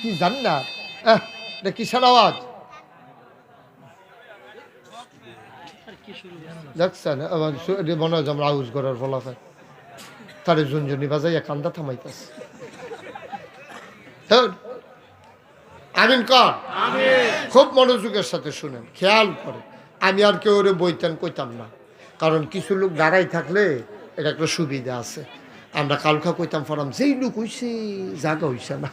কি জান্নাত? এটা কিসের আওয়াজ? খুব মনোযোগের সাথে শুনেন, খেয়াল করে আমি আর কেউ ওরে বইতেন কইতাম না। কারণ কিছু লোক দাঁড়াই থাকলে এটা একটা সুবিধা আছে। আমরা কালকা কইতাম ফরাম যেই লোক হইছে জাগা হইছে না।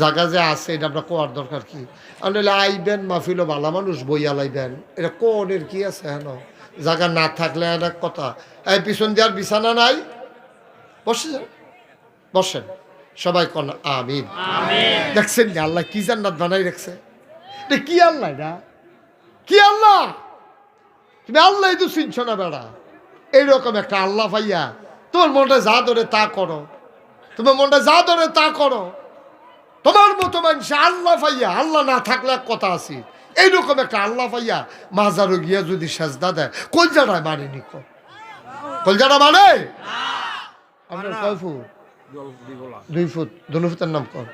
জাগা যে আছে এটা আমরা কোয়ার দরকার কি? আনলে আইবেন মাহফিল ভালো মানুষ বইয়া লাইবেন এটা কোনের কি আছে হেন? জায়গা না থাকলে এক কথা এই পিছন দেওয়ার বিছানা নাই? বসে যান। বসেন। সবাই কন আমিন। দেখছেন না আল্লাহ কি জান্নাত বানাই রাখছে? এটা কি আল্লাহ এটা? কি আল্লাহ? তুমি আল্লাহ তো চিনছ না বেড়া। এইরকম একটা আল্লাহ ভাইয়া তোমার মনটা যা ধরে তা করো। তোমার মনটা যা ধরে তা করো। তোমার মতো মানুষ আল্লাহ ভাইয়া আল্লাহ না থাকলে এক কথা আছে। এইরকম একটা আল্লাহ ভাইয়া মাজারও গিয়া যদি সেজদা দেয় কলজাটায় মানে নি কলজাটা মানে? আপনার কয় ফুট? দুই ফুট। দুই ফুটের নাম কর।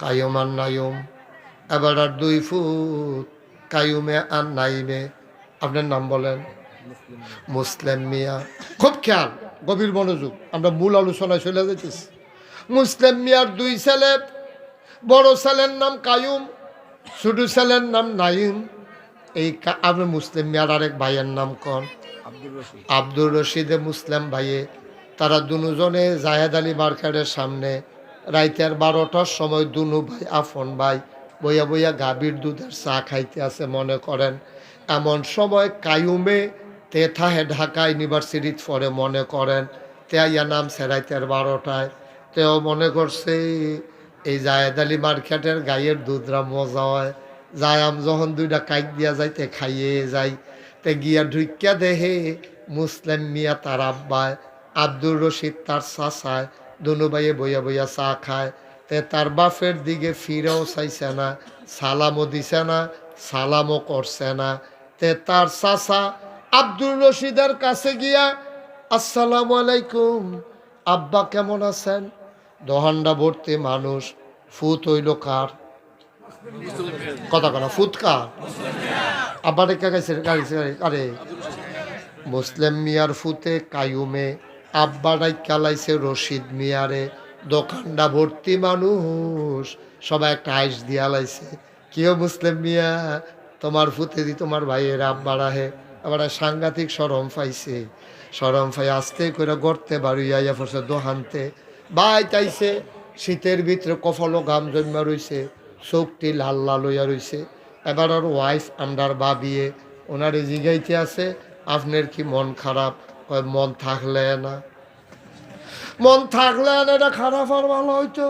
কায়ুম আর নায়ুম। এবার আর দুই ফুট। কায়ুমে আর নাইমে। আপনার নাম বলেন। মুসলিম মিয়া। খুব খেয়াল গভীর মনোযোগ। আমরা মূল আলোচনায় চলে যেতেছি মুসলিম মিয়ার দুই ছেলে বড় ছেলের নাম কায়ুম ছোট ছেলের নাম নাইম এই আপনার মুসলিম মিয়ার আরেক ভাইয়ের নাম কন? আব্দুর রশিদে মুসলিম ভাইয়ে। তারা দুজনে জাহেদ আলী মার্কেটের সামনে রাইতের বারোটার সময় দুনু ভাই আফন ভাই বইয়া বইয়া গাভীর দুধের চা খাইতে আছে মনে করেন। এমন সময় কায়ুমে তে থাহে ঢাকা ইউনিভার্সিটিত পরে মনে করেন তে নাম সেরাইতের বারোটায়। তেও মনে করছে, এই জায়েদ আলী মার্কেটের গাইয়ের দুধরা মজা হয়। যায় আম যখন দুইটা কাইক দিয়া যায়, তে খাইয়ে যাই তে গিয়া ঢুকিয়া দেহে মুসলিম মিয়া তার আব্বায়, আব্দুর রশিদ তার চাচায়, দুনু ভাইয়ে বইয়া বইয়া চা খায়। তে তার বাপের দিকে ফিরেও চাইছে না, সালামও দিছে না, সালামও করছে না। তে তার চাচা আব্দুর রশিদের কাছে গিয়া, আসসালামু আলাইকুম। আব্বা কেমন আছেন? দহান্ডা ভর্তি মানুষ, ফুত হইল কার? কথা কথা ফুত কার? আব্বা রেখা গেছে আরে। মুসলিম মিয়ার ফুতে কায়ুমে আব্বা ডাইকা লাইছে, রশিদ মিয়ারে। দোকানটা ভর্তি মানুষ, সবাই একটা আইস দিয়া লাইছে কেউ মুসলিম মিয়া? তোমার ফুতে দি তোমার ভাইয়ের আব্বা রাহে। আবার সাংঘাতিক সরম পাইছে। সরম পাই আস্তে করে গড়তে বাড়িয়া ইয়া পড়ছে দোহানতে। বাই চাইছে শীতের ভিতরে কফলো ঘাম জন্মা রইছে, চোখটি লাল লাল হইয়া রইছে। এবার ওর ওয়াইফ আমরার বাবিয়ে ওনারে জিগাইতে আছে, আপনার কি মন খারাপ? মন থাকলে না। মন থাকলে না, এটা খারাপ আর ভালো হইতো।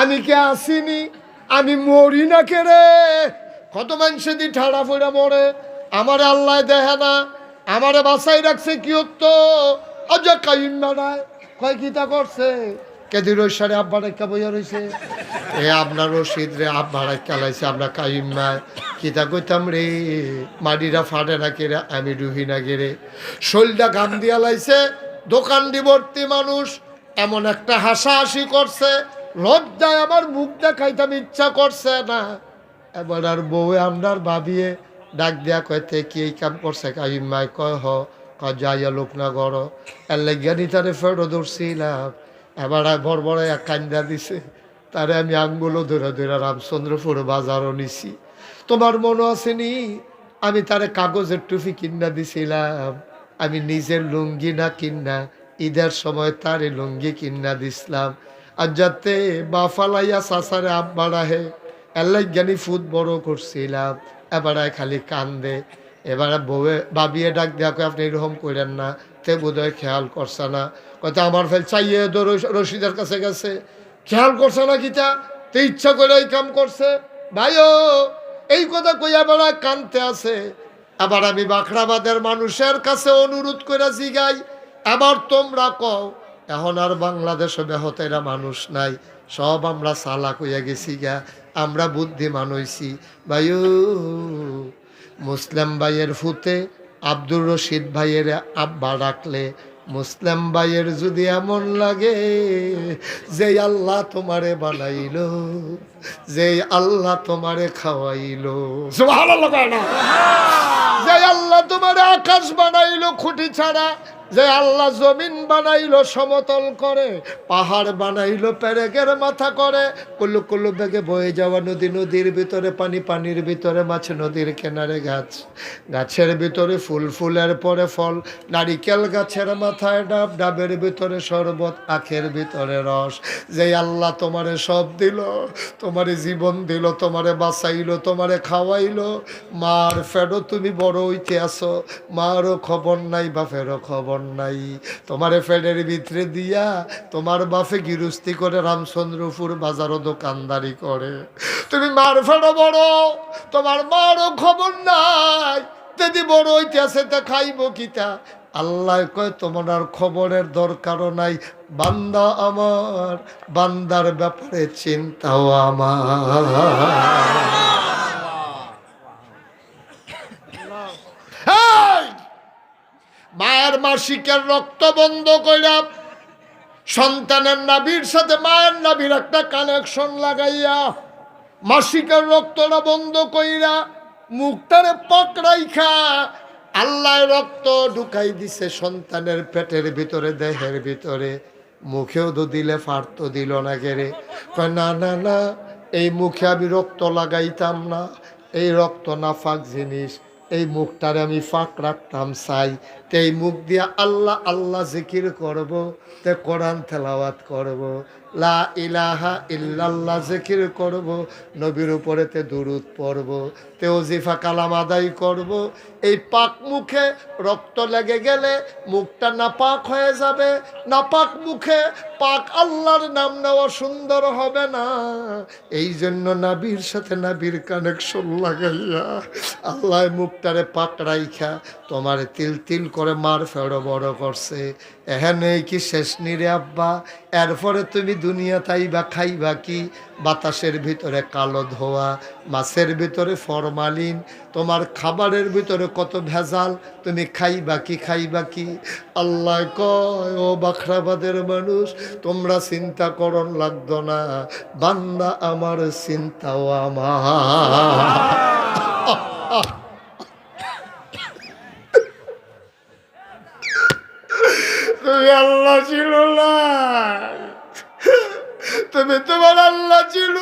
আমি কে আসিনি? আমি মরি না কে রে? কত মানুষে দি ঠাড়া ফইরা মরে। আমারে আল্লাহ দেখে না, আমারে বাসাই রাখছে কি হতো? অজা কাইম মারায় কয় কিতা করছে? কেদি রৈশারে আব্বা রেখা বইয়া রইছে? এ আপনার রশিদ রে আব্বা রেখা লাইছে, আমরা কাইম নাই। কিতা কইতাম রে? মাটিরা ফাটে না কেরে আমি রুহি না কেরে শৈলটা গাম দিয়া লাইছে, দোকান ভর্তি মানুষ, এমন একটা হাসাহাসি করছে, লজ্জায় আমার মুখ দেখাইতাম ইচ্ছা করছে না। এবার আর বউয়ে আপনার ভাবিয়ে ডাক দিয়া কয়তে কি এই কাম করছে? কাইম মাই কয়, হ যাইয়া লোক না গড়। এর লাগিয়া নি তারে ফেরো ধরছিলাম। এবার আর বড় এক কান্দা দিছে। তারে আমি আঙ্গুলো ধরে ধরে রামচন্দ্রপুর বাজারও নিছি। তোমার মনে আসেনি? আমি তারে কাগজের টুপি কিনা দিছিলাম। আমি নিজের লুঙ্গি না কিনা ঈদের সময় তারে লুঙ্গি কিনা দিছিলাম। আর যাতে বাফালাইয়া সাসারে আব্বারা হে এল্লাই জ্ঞানী ফুট বড় করছিলাম। এবারে খালি কান্দে। এবারে বউয়ে, বাবিয়ে ডাক কয়, আপনি এরকম করেন না, তে বোধহয় খেয়াল করছে না। কয়তো আমার ফেল চাইয়ে তো রশ- রশিদের কাছে গেছে। খেয়াল করছে না কিতা? তে ইচ্ছা করে এই কাম করছে? ভাইও, এই কথা কইয়া বেড়া কানতে আছে। আবার আমি বাখরাবাদের মানুষের কাছে অনুরোধ করে জিগাই। আবার তোমরা কও, এখন আর বাংলাদেশে বেহতেরা মানুষ নাই। সব আমরা সালা কইয়া গেছি গা। আমরা বুদ্ধিমান হইছি। ভাইও মুসলিম ভাইয়ের ফুতে আব্দুর রশিদ ভাইয়ের আব্বা রাখলে মুসলিম ভাইয়ের যদি এমন লাগে যে আল্লাহ তোমারে বানাইলো যে আল্লাহ তোমারে খাওয়াইলো। যে আল্লাহ তোমার আকাশ বানাইলো খুঁটি ছাড়া যে আল্লাহ জমিন বানাইলো, সমতল করে, পাহাড় বানাইলো, পেরেকের মাথা করে, কুল্লু কুল্লু বেগে বয়ে যাওয়া নদী, নদীর ভিতরে পানি, পানির ভিতরে মাছ, নদীর কিনারে গাছ। গাছের ভিতরে ফুল, ফুলের পরে ফল, নারিকেল গাছের মাথায় ডাব, ডাবের ভিতরে শরবত, আখের ভিতরে রস। যে আল্লাহ তোমারে সব দিল, তোমারে জীবন দিল, তোমারে বাঁচাইলো, তোমারে খাওয়াইলো, মার ফেরো তুমি বড় হইতে আসো, মারও খবর নাই, বাপেরও খবর নাই। তোমারে ফেডের ভিতরে দিয়া তোমার বাপে গিরস্তি করে রামচন্দ্রপুর বাজারও দোকানদারি করে। তুমি মার ফেরো বড়, তোমার মারও খবর নাই। যদি বড় হইতে আসে তা খাইব কিতা আল্লাহ কয়, তোমার খবরের দরকারও নাই। বান্দা আমার, বান্দার ব্যাপারে চিন্তাও আমার। মায়ের মাসিকের রক্ত বন্ধ কইরা সন্তানের নাভির সাথে মায়ের নাভির একটা কানেকশন লাগাইয়া মাসিকের রক্তটা বন্ধ কইরা মুখটারে পকড়াইখা আল্লাহ রক্ত ঢুকাই দিছে সন্তানের পেটের ভিতরে, দেহের ভিতরে। মুখেও তো দিলে ফার্ত দিল না গেরে না না না, এই মুখে আমি রক্ত লাগাইতাম না। এই রক্ত না ফাঁক জিনিস, এই মুখটারে আমি ফাঁক রাখতাম চাই তে মুখ দিয়া আল্লাহ আল্লাহ জিকির করব, তে কোরআন তেলাওয়াত করব। লা ইলাহা ইল্লাল্লাহ জিকির করব, নবীর উপরে তে দুরুদ পড়ব, তে ওজিফা কালাম আদায় করব। এই পাক মুখে রক্ত লেগে গেলে মুখটা নাপাক হয়ে যাবে। নাপাক মুখে পাক আল্লাহর নাম নেওয়া সুন্দর হবে না। এই জন্য নাবির সাথে নাবির কানেকশন লাগাইয়া আল্লাহ মুখটারে পাক রাইখা, তোমার তিল তিল করে মার ফেড়ো বড় করছে। এখানে কি শেষ নিরে আব্বা? এরপরে তুমি দুনিয়া তাইবা খাইবা কি? বাতাসের ভিতরে কালো ধোয়া মাছের ভিতরে ফরমালিন তোমার খাবারের ভিতরে কত ভেজাল তুমি খাইবা কি খাইবা কি? আল্লাহ কয় ও বাখরাবাদের মানুষ তোমরা চিন্তা করন লাগতো না বান্দা আমার চিন্তাও আমার। তুমি আল্লাহ ছিল তুমি তোমার আল্লাহ ছিল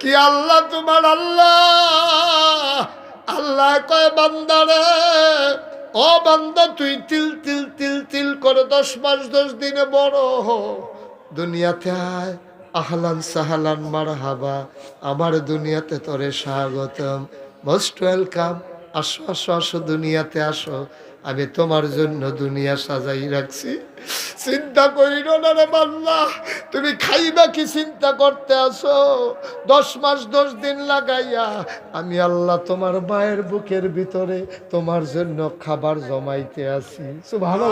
কি আল্লাহ তোমার আল্লাহ? আল্লাহ কয় বান্দারে ও বান্দা, তুই তিল তিল তিল তিল করে দশ মাস, দশ দিনে বড় দুনিয়াতে আয়, আহলান সাহালান মার হাবা আমার দুনিয়াতে তোরে স্বাগতম। মোস্ট ওয়েলকাম আসো আসো আসো, দুনিয়াতে আসো। আমি তোমার জন্য দুনিয়া সাজাই রাখছি। চিন্তা করিল না রে তুমি খাইবা কি চিন্তা করতে আসো? দশ মাস, দশ দিন লাগাইয়া আমি আল্লাহ তোমার মায়ের বুকের ভিতরে তোমার জন্য খাবার জমাইতে আছি ভালো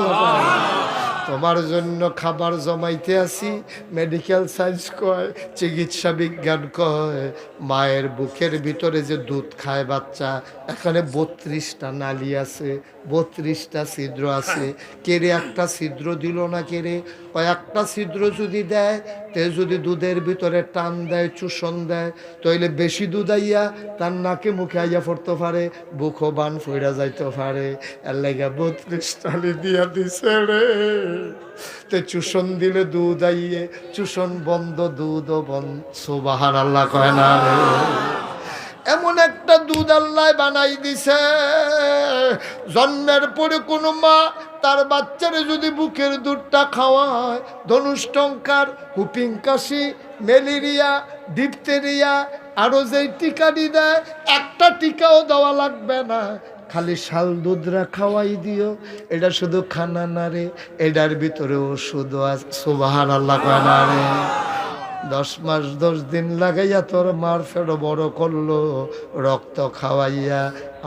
তোমার জন্য খাবার জমাইতে আসি। মেডিকেল সায়েন্স কয়, চিকিৎসা বিজ্ঞান কয়। মায়ের বুকের ভিতরে যে দুধ খায় বাচ্চা, এখানে বত্রিশটা নালি আছে, বত্রিশটা ছিদ্র আছে। কেড়ে একটা ছিদ্র দিল না কেড়ে কয়েকটা ছিদ্র যদি দেয়, তে যদি দুধের ভিতরে টান দেয়, চুষণ দেয়, তাইলে বেশি দুধ আইয়া তার নাকে মুখে আইয়া পড়তে পারে বুকো বান ফইরা যাইতে পারে। এর লেগে বত্রিশ টালি দিয়া দিছে রে। তে চুষণ দিলে দুধ আইয়ে, চুষণ বন্ধ দুধ বন্ধ। সুবাহান আল্লাহ কয় না রে। এমন একটা দুধ আল্লাহ বানাই দিছে। জন্মের পরে কোনো মা তার বাচ্চারে যদি বুকের দুধটা খাওয়ায় ধনুষ্টঙ্কার হুপিং কাশি, ম্যালেরিয়া, ডিপথেরিয়া আরও যেই টিকাটি দেয় একটা টিকাও দেওয়া লাগবে না। খালি শাল দুধরা খাওয়াই দিও, এটা শুধু খানা না রে, এটার ভিতরে ওষুধ আছে। সুবাহান আল্লাহ না রে। দশ মাস, দশ দিন লাগাইয়া তোর মার ফেরো বড় করল, রক্ত খাওয়াইয়া।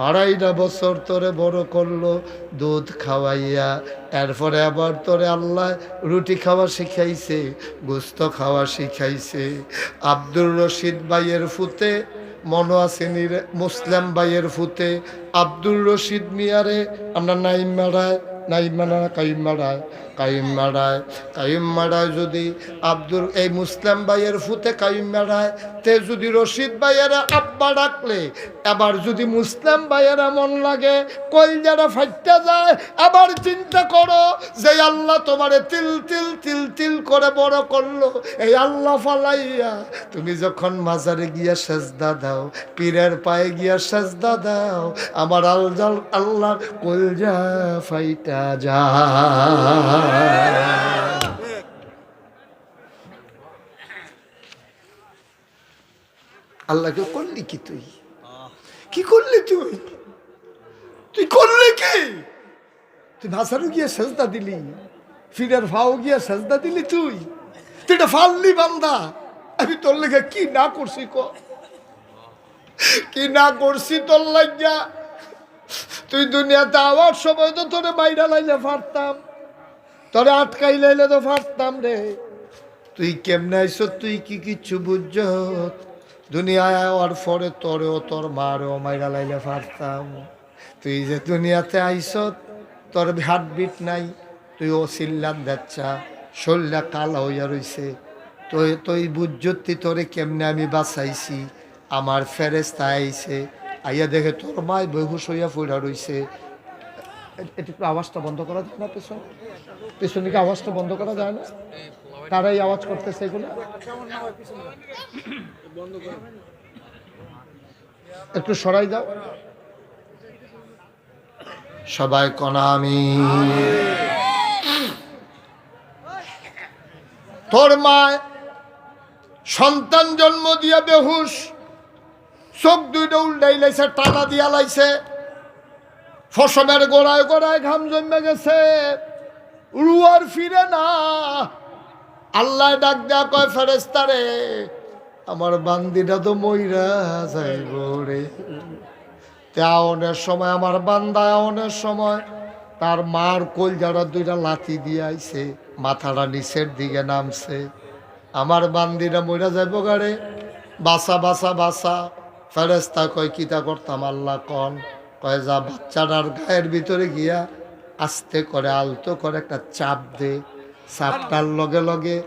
আড়াইটা বছর তোরে বড় করল, দুধ খাওয়াইয়া। এরপরে আবার তোরে আল্লাহ রুটি খাওয়া শিখাইছে, গোস্ত খাওয়া শিখাইছে। আব্দুর রশিদ ভাইয়ের ফুতে, মনো আসেনি মুসলাম ভাইয়ের ফুতে আব্দুল রশিদ মিয়ারে আমরা নাইম মারায়, নাইম মারা কাইম মারায় কাইম মারায় যদি আব্দুল, এই মুসলাম ভাইয়ের ফুতে কাইম মারায়, তে যদি রশিদ ভাইয়েরা আব্বা ডাকলে এবার যদি মুসলাম ভাইয়েরা মন লাগে কল যারা ফাইটা যায়, আবার চিন্তা করো যে আল্লাহ তোমারে তিল তিল তিল তিল করে বড় করল। এই আল্লাহ ফালাইয়া, তুমি যখন মাজারে গিয়া সেজদা দাও, পীরের পায়ে গিয়া সেজদা দাও, আমার আলজাল আল্লাহ কলজা ফাইটা যা আল্লাহকে করলি কি তুই? কি করলি তুই? তুই করলি কি? তুই ভাষারও গিয়ে সেজদা দিলি। ফিরের ফাও গিয়া সেজদা দিলি তুই। তুই এটা ফাললি বান্দা। আমি তোর লেগে কি না করছি ক? কি না করছি তোর লাগিয়া তুই দুনিয়াতে আওয়ার সময় তো তোরে বাইরা লাইলে ফারতাম তোরে আটকাই লাইলে তো ফারতাম রে। তুই কেমনে আইস, তুই কি কিচ্ছু বুঝছ? দুনিয়ায় আওয়ার পরে তোরেও তোর মারেও মাইরা লাইলে ফারতাম তুই যে দুনিয়াতে আইস, তোর হার্টবিট নাই, তুই ও চিল্লাত যাচ্ছা শরীরটা কালা হইয়া রইছে। তুই তুই বুঝতি তোরে কেমনে আমি বাঁচাইছি? আমার ফেরেস্তা আইছে, আইয়া দেখে তোর মায় বেহুশ হইয়া ফুরা রইছে। একটু আওয়াজটা বন্ধ করা যায় না পেছন। পেছন দিকে আওয়াজটা বন্ধ করা যায় না। তারাই আওয়াজ করতেছে এগুলো। একটু সরাই দাও। সবাই কনা আমি তোর মায় সন্তান জন্ম দিয়া বেহুশ, চোখ দুইটা উল্টাই লাইছে টানা দিয়া লাইছে। ফসমের গোড়ায় গোড়ায় ঘাম জমে গেছে। রুয়ার ফিরে না। আল্লাহ ডাক দেয়া কয় ফেরেস্তারে আমার বান্দিটা তো মইরা যাইব রে। তেমনের সময়, আমার বান্দা আওনের সময়, তার মার কোল যারা দুইটা লাথি দিয়ে আইছে, মাথাটা নিচের দিকে নামছে। আমার বান্দিরা মইরা যাইব গাড়ে বাসা বাসা বাসা। ফেরেস্তা কয় কিতা করতাম আল্লাহ কন? কয় যা বাচ্চাটার গায়ের ভিতরে গিয়া আস্তে করে আলতো করে একটা চাপ দে। চাপটার লগে লগে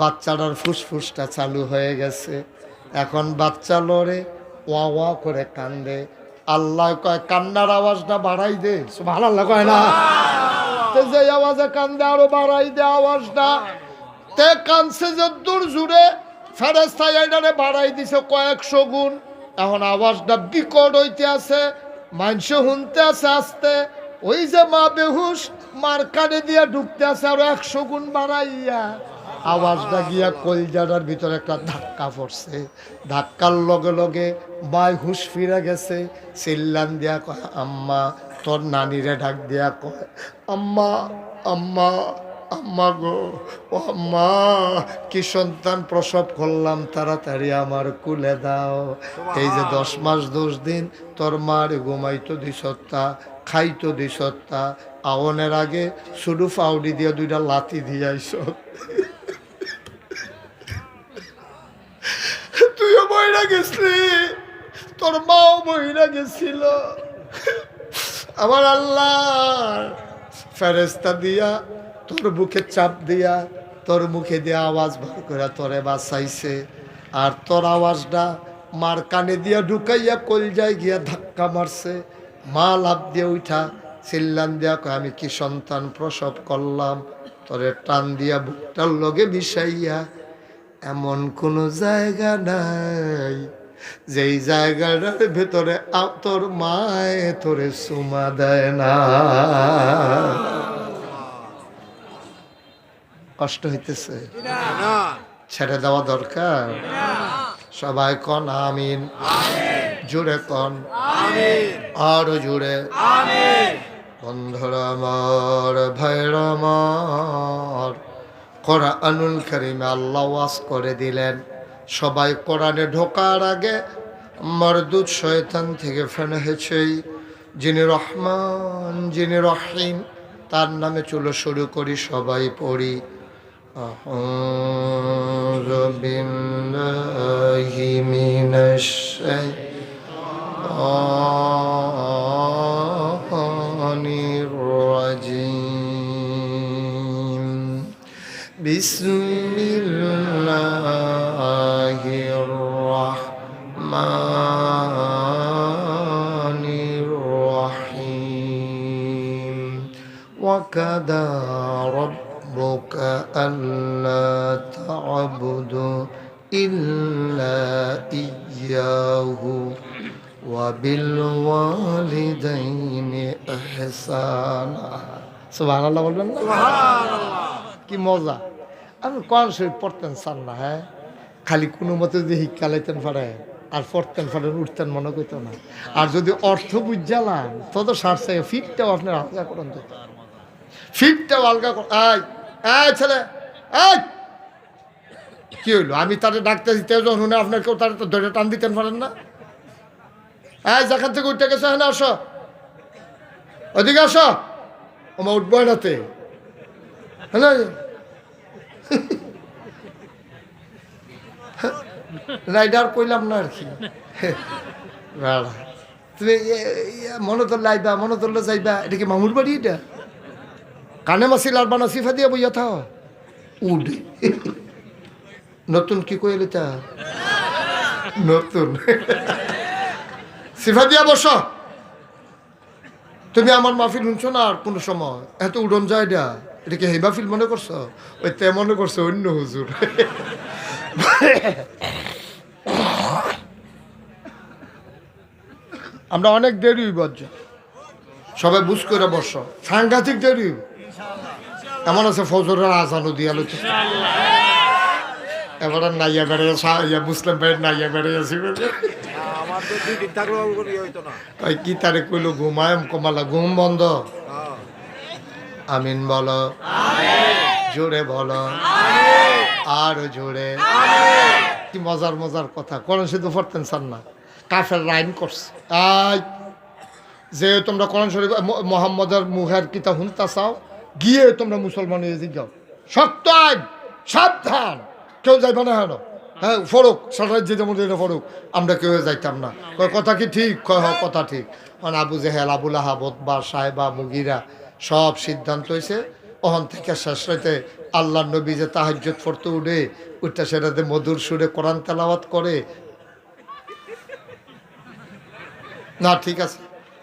বাচ্চাটার ফুসফুসটা চালু হয়ে গেছে। এখন বাচ্চা লড়ে ওয়া ওয়া করে কান্দে। আল্লাহ কয়, কান্নার আওয়াজটা বাড়াই দে। ভালো আল্লাহ কয় না। যে আওয়াজে কান্দে, আরও বাড়াই দে আওয়াজটা। তে কানছে যে দূর জুড়ে আইনারে বাড়াই দিছে কয়েকশো গুণ। এখন আওয়াজটা বিকট হইতে আছে। মাংস শুনতে আছে আস্তে, ওই যে মা বেহুশ মার কানে দিয়া ঢুকতে আছে আরও একশো গুণ বাড়াইয়া। আওয়াজটা গিয়া কলজাটার ভিতরে একটা ধাক্কা পড়ছে। ধাক্কার লগে লগে মায় হুশ ফিরে গেছে। চিল্লান দিয়া কয়, আম্মা, তোর নানিরে ডাক দিয়া কয়, আম্মা আম্মা আম্মা গো ও আম্মা কি সন্তান প্রসব করলাম তাড়াতাড়ি আমার কুলে দাও। এই যে দশ মাস দশ দিন তোর মার ঘুমাইতো দিসত্তা খাইতো দিসত্তা আওনের আগে শুধু ফাউডি দিয়ে দুইটা লাতি দিয়ে আইস। তুইও বইরা গেছলি তোর মাও বইরা গেছিল। আমার আল্লাহ ফেরেস্তা দিয়া তোর বুকে চাপ দিয়া, তোর মুখে দিয়া আওয়াজ বার করে তোরে বাঁচাইছে। আর তোর আওয়াজটা মার কানে দিয়া ঢুকাইয়া কলজায় গিয়া ধাক্কা মারছে। মা লাভ দিয়ে উঠা চিল্লান দিয়া আমি কি সন্তান প্রসব করলাম? তোরে টান দিয়া বুকটার লগে বিষাইয়া এমন কোনো জায়গা নাই। যেই জায়গাটার ভেতরে তোর মায় তোরে সুমা দেয় না। কষ্ট হইতেছে। ছেড়ে দেওয়া দরকার। সবাই কন, আমিন। জুড়ে কন। আরও জুড়ে। বন্ধুরা আমার ভাইরা আমার, কোরআনুল করিমে আল্লাহ ওয়াজ করে দিলেন। সবাই কোরআনে ঢোকার আগে মরদুদ শয়তান থেকে ফেনে হয়েছেই। যিনি রহমান, যিনি রহিম, তার নামে চলো শুরু করি, সবাই পড়ি। أعوذ بالله من الشيطان الرجيم. بسم الله الرحمن الرحيم. وكذا ربك ألا تعبدوا إلا إياه وبالوالدين إحسانا سبحان الله বলবেন না কি মজা আমি কোরআন শরীফ পড়তেন চান না হ্যাঁ খালি কোনো মতে যদি শিক্ষা লাইতেন পারে আর পড়তেন পারেন উঠতেন মনে করতো না আর যদি অর্থ বুঝালাম তত সার চাই ফিটটাও আপনার আলগা করেন তো ফিটটাও আলগা কর আয় আয় ছেলে আয় কি হইল? আমি তারে ডাকতে দিতে যখন শুনে আপনার কেউ তার তো ধরে টান দিতেন পারেন না? আয় যেখান থেকে উঠতে গেছে হ্যাঁ আসো। ওদিকে আসো। আমার উঠবো নাতে হ্যাঁ? রাইডার কইলাম না আর কি। তুমি মনে তো লাইবা, মনে তোরলে যাইবা এটা কি মামুর বাড়ি এটা? কানে মাসি লাল বানা সিফা দিয়া বইয়া থাও উডে। নতুন কি কইলে তা? নতুন। সিফা দিয়া বস। তুমি আমার মাহফিল শুনছো না আর কোনো সময়? এত উড়ন যায় এটা এটা কি হেবা ফিল মনে করছ? ওই তে মনে করছ অন্য হুজুর। আমরা অনেক দেরি হইব। সবাই বুঝ করে বস। সাংঘাতিক দেরি হইব। এমন আছে ফজরের আজানও দিয়ে আলোচনা। এবার আর নাইয়া বেড়ে ইয়া মুসলিম ভাইয়ের নাইয়া বেড়ে আছি ইয়ে তাই কি তারে কইলো ঘুমায় কমালা ঘুম বন্ধ। আমিন বলো। জোরে বলো। আর জোরে। কি মজার মজার কথা। কোন শুধু পড়তেন চান না কাফের রাইন করছে। আই যে তোমরা কোরআন শরীফ মোহাম্মদের মুহের কিতা হুনতা চাও গিয়ে তোমরা মুসলমান হয়ে যাও। শক্ত আইন সাবধান। কেউ যাইবা না হেন। হ্যাঁ ফরুক সারা যে যেমন এটা ফরুক, আমরা কেউ যাইতাম না। কথা কি ঠিক? কয় হ কথা ঠিক। মানে আবু জেহেল আবুল আহাবত বা সাহেবা, মুগিরা সব সিদ্ধান্ত হয়েছে ওখান থেকে শেষ রাইতে আল্লাহ নবী যে তাহাজ্জত ফরতে উঠে উঠতে সেটাতে মধুর সুরে কোরআন তেলাওয়াত করে। না, ঠিক আছে।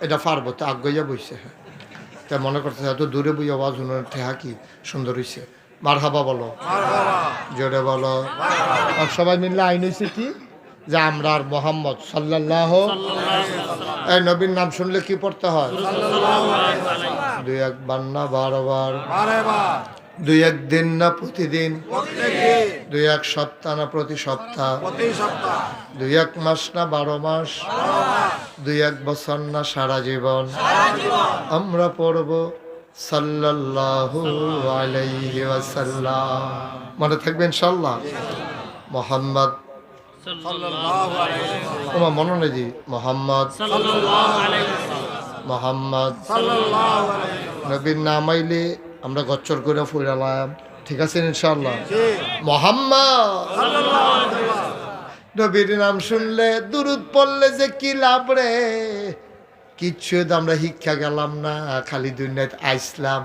এটা পারব, তো আগ্রইয়া বইছে। হ্যাঁ তা মনে করতেছে, এত দূরে বই আওয়াজ উনার ঠেহা কি সুন্দর হয়েছে মার হাবা বলো। জোরে বলো। আর সবাই মিললে আইন হয়েছে কি? যে আমরা আর মোহাম্মদ সাল্লাহ এই নবীর নাম শুনলে কি পড়তে হয়? দুই একবার না বারবার দুই একদিন না প্রতিদিন? দুই এক সপ্তাহ না প্রতি সপ্তাহ? দুই এক মাস না বারো মাস? দুই এক বছর না সারা জীবন? আমরা পড়ব সাল্লাল্লাহু আলাইহি ওয়াসাল্লাম। মনে থাকবে ইনশাল্লাহ মোহাম্মদ তোমার মনে নেই জি? মোহাম্মদ মোহাম্মদ। নবীর নাম আইলে আমরা গচ্চর করে ফুরালাম। ঠিক আছে ইনশাল্লাহ মোহাম্মদ। নবীর নাম শুনলে দুরুদ পড়লে যে কি লাভ রে? কিচ্ছু আমরা শিক্ষা গেলাম না, খালি দুনিয়াতে আইসলাম।